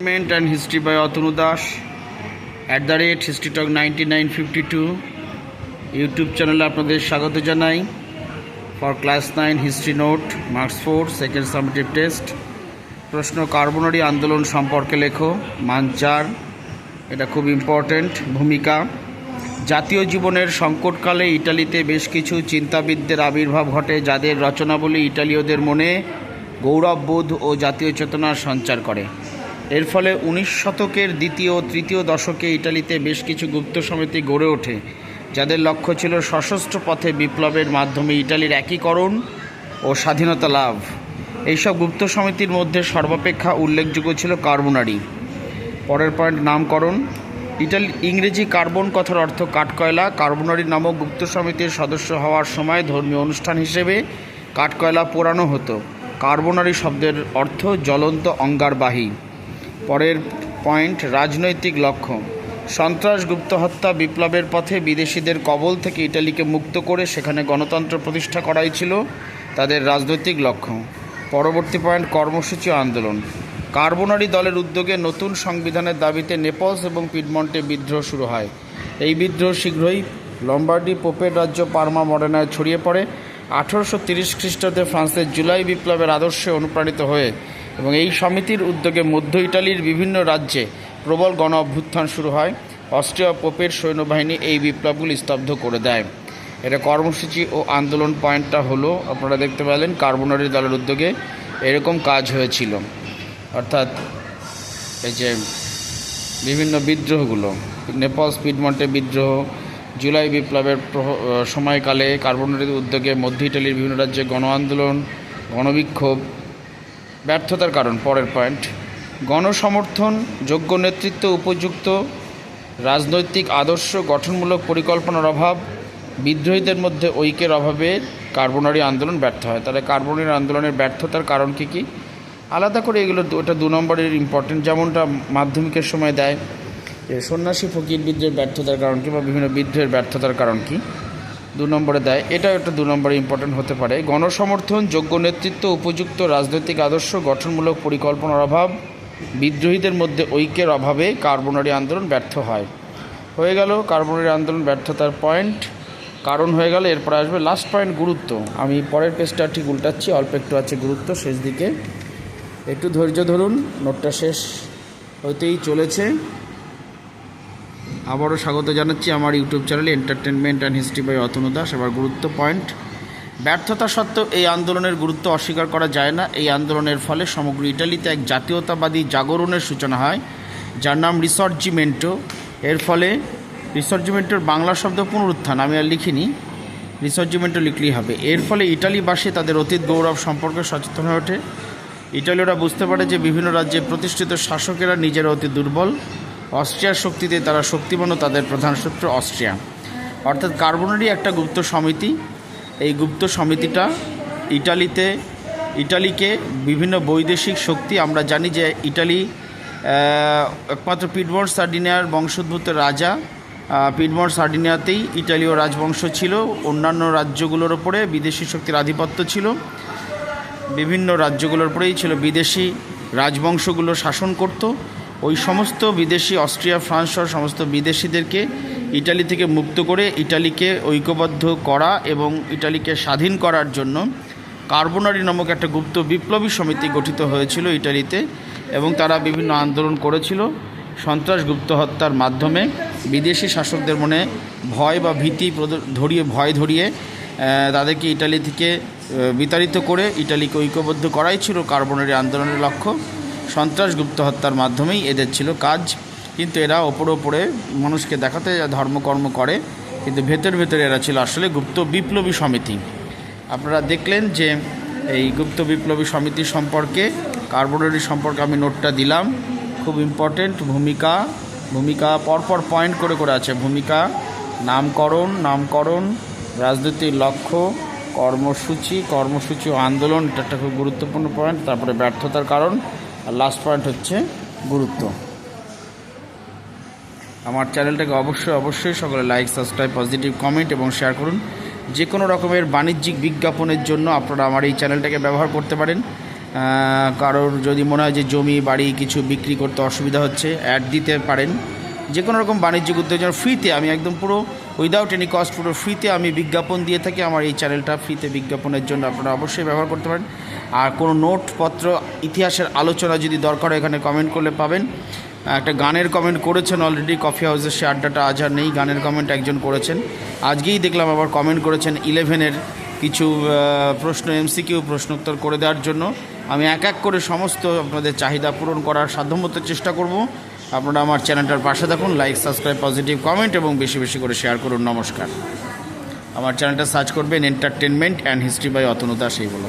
Entertainment and History by Atanu Das. At the rate, History Talk 9952 YouTube চ্যানেলে আপনাদের স্বাগত জানাই। For class nine history note marks four second summative test প্রশ্ন Carbonari আন্দোলন সম্পর্কে লেখো। মান চার। এটা খুব ইম্পর্ট্যান্ট ভূমিকা। জাতীয় জীবনের সংকটকালে ইটালিতে বেশ কিছু চিন্তাবিদদের আবির্ভাব ঘটে, যাদের রচনাবলী ইটালীয়দের মনে গৌরববোধ ও জাতীয় চেতনার সঞ্চার করে। এর ফলে উনিশ শতকের দ্বিতীয় ও তৃতীয় দশকে ইটালিতে বেশ কিছু গুপ্ত সমিতি গড়ে ওঠে, যাদের লক্ষ্য ছিল সশস্ত্র পথে বিপ্লবের মাধ্যমে ইটালির একীকরণ ও স্বাধীনতা লাভ। এইসব গুপ্ত সমিতির মধ্যে সর্বাপেক্ষা উল্লেখযোগ্য ছিল কার্বোনারি। পরের পয়েন্ট, নামকরণ। ইটালি, ইংরেজি কার্বন কথার অর্থ কাঠকয়লা। কার্বনারি নামক গুপ্ত সমিতির সদস্য হওয়ার সময় ধর্মীয় অনুষ্ঠান হিসেবে কাঠকয়লা পোড়ানো হতো। কার্বনারি শব্দের অর্থ জ্বলন্ত অঙ্গারবাহী। পরের পয়েন্ট, রাজনৈতিক লক্ষ্য। সন্ত্রাস, গুপ্ত হত্যা, বিপ্লবের পথে বিদেশিদের কবল থেকে ইটালিকে মুক্ত করে সেখানে গণতন্ত্র প্রতিষ্ঠা করাই ছিল তাদের রাজনৈতিক লক্ষ্য। পরবর্তী পয়েন্ট, কর্মসূচি আন্দোলন। কার্বোনারি দলের উদ্যোগে নতুন সংবিধানের দাবিতে নেপলস এবং পিডমন্টে বিদ্রোহ শুরু হয়। এই বিদ্রোহ শীঘ্রই লম্বার্ডি, পোপের রাজ্য পার্মা মডেনায় ছড়িয়ে পড়ে। আঠারোশো তিরিশ খ্রিস্টাব্দে ফ্রান্সের জুলাই বিপ্লবের আদর্শে অনুপ্রাণিত হয়ে এবং এই সমিতির উদ্যোগে মধ্য ইটালির বিভিন্ন রাজ্যে প্রবল গণ অভ্যুত্থান শুরু হয়। অস্ট্রিয়া পোপের সৈন্যবাহিনী এই বিপ্লবগুলি স্তব্ধ করে দেয়। এটা কর্মসূচি ও আন্দোলন পয়েন্টটা হলো, আপনারা দেখতে পেলেন কার্বোনারি দলের উদ্যোগে এরকম কাজ হয়েছিল। অর্থাৎ এই যে বিভিন্ন বিদ্রোহগুলো, নেপাল স্পিডমন্টে বিদ্রোহ, জুলাই বিপ্লবের সময়কালে কার্বোনারির উদ্যোগে মধ্য ইটালির বিভিন্ন রাজ্যে গণ আন্দোলন, গণবিক্ষোভ ব্যর্থতার কারণ, পরের পয়েন্ট গণসমর্থন, যোগ্য নেতৃত্ব উপযুক্ত, রাজনৈতিক আদর্শ গঠনমূলক পরিকল্পনার অভাব, বিদ্রোহীদের মধ্যে ঐক্যের অভাবে কার্বনারি আন্দোলন ব্যর্থ হয়। তাহলে কার্বনারি আন্দোলনের ব্যর্থতার কারণ কী কী? আলাদা করে এগুলো ওটা দু নম্বরের ইম্পর্টেন্ট যেমনটা মাধ্যমিকের সময় দেয়। যে সন্ন্যাসী ফকির বিদ্রোহের ব্যর্থতার কারণ কী বা বিভিন্ন বিদ্রোহের ব্যর্থতার কারণ কি? দু নম্বরে দেয়। এটা একটা দু নম্বরে ইম্পর্টেন্ট হতে পারে। গণসমর্থন, যোগ্য নেতৃত্ব, উপযুক্ত রাজনৈতিক আদর্শ, গঠনমূলক পরিকল্পনার অভাব, বিদ্রোহীদের মধ্যে ঐক্যের অভাবে কার্বনারি আন্দোলন ব্যর্থ হয়। হয়ে গেল কার্বনারি আন্দোলন ব্যর্থতার পয়েন্ট কারণ হয়ে গেল, এরপরে আসবে লাস্ট পয়েন্ট গুরুত্ব। আমি পরের পেজটা ঠিক উল্টাচ্ছি, অল্প একটু আছে গুরুত্ব, শেষ দিকে। একটু ধৈর্য ধরুন, নোটটা শেষ হতেই চলেছে। আবারও স্বাগত জানাচ্ছি আমার ইউটিউব চ্যানেলে entertainment and history by Atanu Das এবার গুরুত্ব পয়েন্ট ব্যর্থতা সত্ত্বেও এই আন্দোলনের গুরুত্ব অস্বীকার করা যায় না। এই আন্দোলনের ফলে সমগ্র ইটালিতে এক জাতীয়তাবাদী জাগরণের সূচনা হয়, যার নাম রিসর্জিমেন্টো এর ফলে রিসর্জিমেন্টোর বাংলা শব্দ পুনরুত্থান, আমি আর লিখিনি। রিসর্জিমেন্টো লিখলেই হবে। এর ফলে ইটালিবাসী তাদের অতীত গৌরব সম্পর্কে সচেতন হয়ে ওঠে। ইটালীয়রা বুঝতে পারে যে বিভিন্ন রাজ্যে প্রতিষ্ঠিত শাসকেরা নিজেরা অতি দুর্বল। অস্ট্রিয়ার শক্তিতে তারা শক্তিমান তাদের প্রধান শত্রু অস্ট্রিয়া। অর্থাৎ কার্বনারি একটা গুপ্ত সমিতি। এই গুপ্ত সমিতিটা ইটালিতে, ইটালিকে বিভিন্ন বৈদেশিক শক্তি, আমরা জানি যে ইটালি একমাত্র পিডমন্ট সার্ডিনিয়ার বংশোদ্ভূত রাজা। পিডমন্ট সার্ডিনিয়াতেই ইটালীয় রাজবংশ ছিল। অন্যান্য রাজ্যগুলোর ওপরে বিদেশি শক্তির আধিপত্য ছিল। বিভিন্ন রাজ্যগুলোর উপরেই ছিল বিদেশি রাজবংশগুলো শাসন করত। ওই সমস্ত বিদেশি, অস্ট্রিয়া, ফ্রান্স সহ সমস্ত বিদেশিদেরকে ইটালি থেকে মুক্ত করে ইটালিকে ঐক্যবদ্ধ করা এবং ইটালিকে স্বাধীন করার জন্য কার্বোনারি নামক একটা গুপ্ত বিপ্লবী সমিতি গঠিত হয়েছিল ইটালিতে এবং তারা বিভিন্ন আন্দোলন করেছিল সন্ত্রাস গুপ্ত হত্যার মাধ্যমে। বিদেশি শাসকদের মনে ভয় বা ভীতি ধরিয়ে, ভয় ধরিয়ে তাদেরকে ইটালি থেকে বিতাড়িত করে ইটালিকে ঐক্যবদ্ধ করাই ছিল কার্বনারি আন্দোলনের লক্ষ্য। সন্ত্রাস গুপ্ত হত্যার মাধ্যমেই এদের ছিল কাজ। কিন্তু এরা ওপরে ওপরে মানুষকে দেখাতে ধর্মকর্ম করে, কিন্তু ভেতর ভেতরে এরা ছিল আসলে গুপ্ত বিপ্লবী সমিতি। আপনারা দেখলেন যে এই গুপ্ত বিপ্লবী সমিতি সম্পর্কে কার্বোনারি সম্পর্কে আমি নোটটা দিলাম। খুব ইম্পর্টেন্ট ভূমিকা ভূমিকা পরপর পয়েন্ট করে করে আছে। ভূমিকা, নামকরণ নামকরণ, রাজনৈতিক লক্ষ্য, কর্মসূচি কর্মসূচি ও আন্দোলন, এটা একটা খুব গুরুত্বপূর্ণ পয়েন্ট তারপরে ব্যর্থতার কারণ। আর লাস্ট পয়েন্ট হচ্ছে গুরুত্ব। আমার চ্যানেলটাকে অবশ্যই অবশ্যই সকলে লাইক সাবস্ক্রাইব পজিটিভ কমেন্ট এবং শেয়ার করুন। যে কোনো রকমের বাণিজ্যিক বিজ্ঞাপনের জন্য আপনারা আমার এই চ্যানেলটাকে ব্যবহার করতে পারেন। কারোর যদি মনে হয় যে জমি, বাড়ি কিছু বিক্রি করতে অসুবিধা হচ্ছে অ্যাড দিতে পারেন। যে কোনো রকম বাণিজ্যিক উদ্যোগের ফ্রিতে আমি একদম পুরো উইদাউট এনি কস্ট পুরো ফ্রিতে আমি বিজ্ঞাপন দিয়ে থাকি। আমার এই চ্যানেলটা ফ্রিতে বিজ্ঞাপনের জন্য আপনারা অবশ্যই ব্যবহার করতে পারেন। আর কোনো নোটপত্র, ইতিহাসের আলোচনা যদি দরকার হয়, এখানে কমেন্ট করলে পাবেন। একটা গানের কমেন্ট করেছেন অলরেডি কফি হাউসের সে আড্ডাটা আজ আর নেই, গানের কমেন্ট একজন করেছেন। আজকেই দেখলাম আবার কমেন্ট করেছেন ইলেভেনের কিছু প্রশ্ন এমসিকিউ প্রশ্নোত্তর করে দেওয়ার জন্য। আমি এক এক করে সমস্ত আপনাদের চাহিদা পূরণ করার সাধ্যমতো চেষ্টা করব। আপনারা আমার চ্যানেলটার পাশে থাকুন লাইক সাবস্ক্রাইব পজিটিভ কমেন্ট এবং বেশি বেশি করে শেয়ার করুন, নমস্কার। আমার চ্যানেলটা সার্চ করবেন entertainment and history by Atanu Das এই বলো।